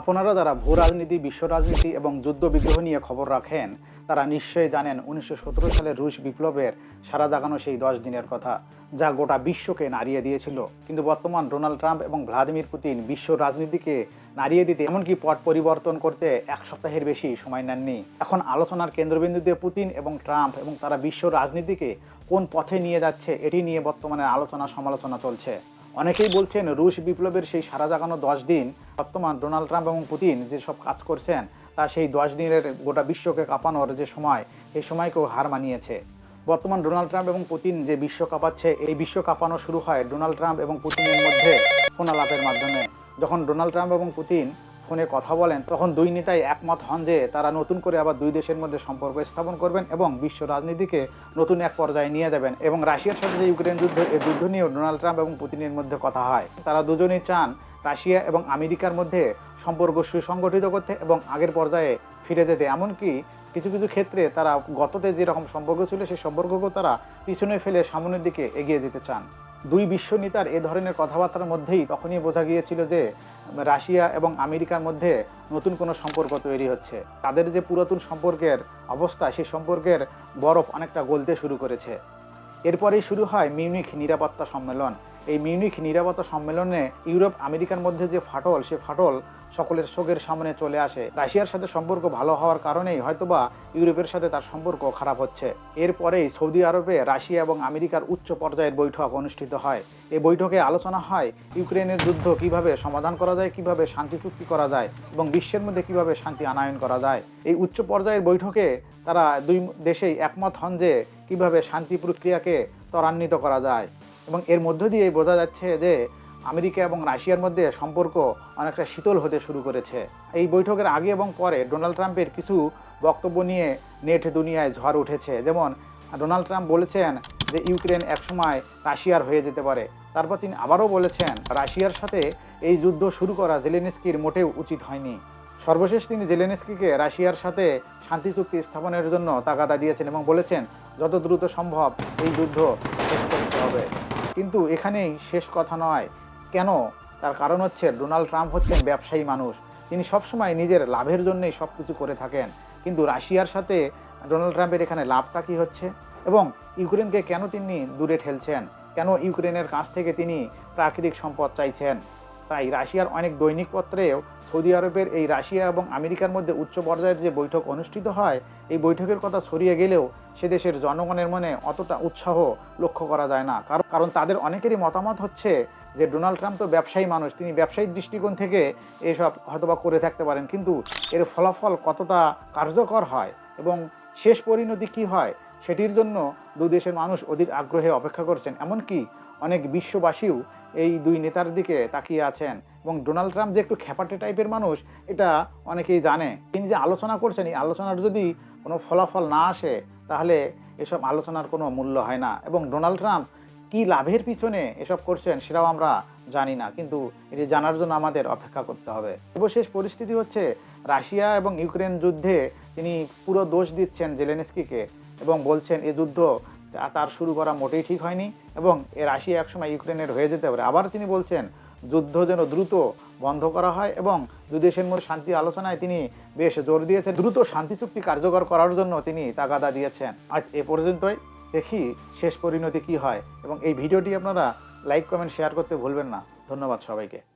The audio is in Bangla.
আপনারা যারা ভূ রাজনীতি, বিশ্ব রাজনীতি এবং যুদ্ধ বিগ্রহ নিয়ে খবর রাখেন, তারা নিশ্চয়ই জানেন উনিশশো সালের রুশ বিপ্লবের সারা জাগানো সেই দশ দিনের কথা, যা গোটা বিশ্বকে নাড়িয়ে দিয়েছিল। কিন্তু বর্তমান ডোনাল্ড ট্রাম্প এবং ভ্লাদিমির পুতিন বিশ্ব রাজনীতিকে নাড়িয়ে দিতে এমনকি পট পরিবর্তন করতে এক সপ্তাহের বেশি সময় নেননি। এখন আলোচনার কেন্দ্রবিন্দুতে পুতিন এবং ট্রাম্প এবং তারা বিশ্ব রাজনীতিকে কোন পথে নিয়ে যাচ্ছে, এটি নিয়ে বর্তমানে আলোচনা সমালোচনা চলছে। অনেকেই বলছেন রুশ বিপ্লবের সেই সারা জাগানো দশ দিন, বর্তমান ডোনাল্ড ট্রাম্প এবং পুতিন যেসব কাজ করছেন, তা সেই দশ দিনের গোটা বিশ্বকে কাঁপানোর যে সময়, সেই সময়কেও হার মানিয়েছে। বর্তমান ডোনাল্ড ট্রাম্প এবং পুতিন যে বিশ্ব কাঁপাচ্ছে, এই বিশ্ব কাঁপানো শুরু হয় ডোনাল্ড ট্রাম্প এবং পুতিনের মধ্যে ফোনালাপের মাধ্যমে। যখন ডোনাল্ড ট্রাম্প এবং পুতিন ফোনে কথা বলেন, তখন দুই নেতাই একমত হন যে তারা নতুন করে আবার দুই দেশের মধ্যে সম্পর্ক স্থাপন করবেন এবং বিশ্ব রাজনীতিকে নতুন এক পর্যায়ে নিয়ে যাবেন এবং রাশিয়ার সাথে যে ইউক্রেন যুদ্ধ এই যুদ্ধ নিয়েও ডোনাল্ড ট্রাম্প এবং পুতিনের মধ্যে কথা হয়। তারা দুজনেই চান রাশিয়া এবং আমেরিকার মধ্যে সম্পর্ক সুসংগঠিত করতে এবং আগের পর্যায়ে ফিরে যেতে। এমনকি কিছু কিছু ক্ষেত্রে তারা গততে যেরকম সম্পর্ক ছিল, সেই সম্পর্ককেও তারা পিছনে ফেলে সামনের দিকে এগিয়ে যেতে চান। দুই বিশ্ব নেতার এ ধরনের কথাবার্তার মধ্যেই তখনই বোঝা গিয়েছিল যে, রাশিয়া এবং আমেরিকার মধ্যে নতুন কোনো সম্পর্ক তৈরি হচ্ছে। তাদের যে পুরাতন সম্পর্কের অবস্থা সেই সম্পর্কের বরফ অনেকটা গলতে শুরু করেছে। এরপরেই শুরু হয় মিউনিক নিরাপত্তা সম্মেলন। এই মিউনিক নিরাপত্তা সম্মেলনে ইউরোপ আমেরিকার মধ্যে যে ফাটল, সে ফাটল সকলের শোকের সামনে চলে আসে। রাশিয়ার সাথে সম্পর্ক ভালো হওয়ার কারণেই হয়তোবা ইউরোপের সাথে তার সম্পর্ক খারাপ হচ্ছে। এরপরেই সৌদি আরবে রাশিয়া এবং আমেরিকার উচ্চ পর্যায়ের বৈঠক অনুষ্ঠিত হয়। এই বৈঠকে আলোচনা হয় ইউক্রেনের যুদ্ধ কীভাবে সমাধান করা যায়, কীভাবে শান্তি চুক্তি করা যায় এবং বিশ্বের মধ্যে কীভাবে শান্তি আনায়ন করা যায়। এই উচ্চ পর্যায়ের বৈঠকে তারা দুই দেশেই একমত হন যে কীভাবে শান্তি প্রক্রিয়াকে ত্বরান্বিত করা যায় এবং এর মধ্য দিয়ে বোঝা যাচ্ছে যে আমেরিকা এবং রাশিয়ার মধ্যে সম্পর্ক অনেকটা শীতল হতে শুরু করেছে। এই বৈঠকের আগে এবং পরে ডোনাল্ড ট্রাম্পের কিছু বক্তব্য নিয়ে নেট দুনিয়ায় ঝড় উঠেছে। যেমন, ডোনাল্ড ট্রাম্প বলেছেন যে ইউক্রেন একসময় রাশিয়ার হয়ে যেতে পারে। তারপর তিনি আবারও বলেছেন, রাশিয়ার সাথে এই যুদ্ধ শুরু করা জেলেনস্কির মোটেও উচিত হয়নি। সর্বশেষ তিনি জেলেনস্কিকে রাশিয়ার সাথে শান্তি চুক্তি স্থাপনের জন্য তাগাদা দিয়েছেন এবং বলেছেন, যত দ্রুত সম্ভব এই যুদ্ধ শেষ করতে হবে। কিন্তু এখানেই শেষ কথা নয়। কেন? তার কারণ হচ্ছে ডোনাল্ড ট্রাম্প হচ্ছেন ব্যবসায়ী মানুষ। তিনি সবসময় নিজের লাভের জন্যই সব কিছু করে থাকেন। কিন্তু রাশিয়ার সাথে ডোনাল্ড ট্রাম্পের এখানে লাভটা কী হচ্ছে? এবং ইউক্রেনকে কেন তিনি দূরে ঠেলছেন? কেন ইউক্রেনের কাছ থেকে তিনি প্রাকৃতিক সম্পদ চাইছেন? তাই রাশিয়ার অনেক দৈনিক পত্রেও সৌদি আরবের এই রাশিয়া এবং আমেরিকার মধ্যে উচ্চ পর্যায়ের যে বৈঠক অনুষ্ঠিত হয়, এই বৈঠকের কথা ছড়িয়ে গেলেও সে দেশের জনগণের মনে অতটা উৎসাহ লক্ষ্য করা যায় না। কারণ কারণ তাদের অনেকেরই মতামত হচ্ছে যে ডোনাল্ড ট্রাম্প তো ব্যবসায়ী মানুষ, তিনি ব্যবসায়িক দৃষ্টিকোণ থেকে এসব হয়তোবা করে থাকতে পারেন, কিন্তু এর ফলাফল কতটা কার্যকর হয় এবং শেষ পরিণতি কি হয় সেটির জন্য দু দেশের মানুষ অধিক আগ্রহে অপেক্ষা করছেন, এমনকি অনেক বিশ্ববাসীও এই দুই নেতার দিকে তাকিয়ে আছেন এবং ডোনাল্ড ট্রাম্প যে একটু খ্যাপাটে টাইপের মানুষ, এটা অনেকেই জানে। তিনি যে আলোচনা করছেন, এই আলোচনার যদি কোনো ফলাফল না আসে, তাহলে এসব আলোচনার কোনো মূল্য হয় না এবং ডোনাল্ড ট্রাম্প কি লাভের পিছনে এসব করছেন সেটাও আমরা জানি না, কিন্তু এটি জানার জন্য আমাদের অপেক্ষা করতে হবে। সর্বশেষ পরিস্থিতি হচ্ছে রাশিয়া এবং ইউক্রেন যুদ্ধে তিনি পুরো দোষ দিচ্ছেন জেলেনস্কিকে এবং বলছেন এই যুদ্ধ তার শুরু করা মোটেই ঠিক হয়নি এবং এ রাশিয়া একসময় ইউক্রেনের হয়ে যেতে পারে। আবার তিনি বলছেন যুদ্ধ যেন দ্রুত বন্ধ করা হয় এবং দুই দেশের মধ্যে শান্তি আলোচনায় তিনি বেশ জোর দিয়েছেন। দ্রুত শান্তি চুক্তি কার্যকর করার জন্য তিনি তাগাদা দিয়েছেন। আজ এ পর্যন্তই। দেখি শেষ পরিণতি কি হয়। এবং এই ভিডিওটি আপনারা লাইক, কমেন্ট শেয়ার করতে ভুলবেন না। ধন্যবাদ সবাইকে।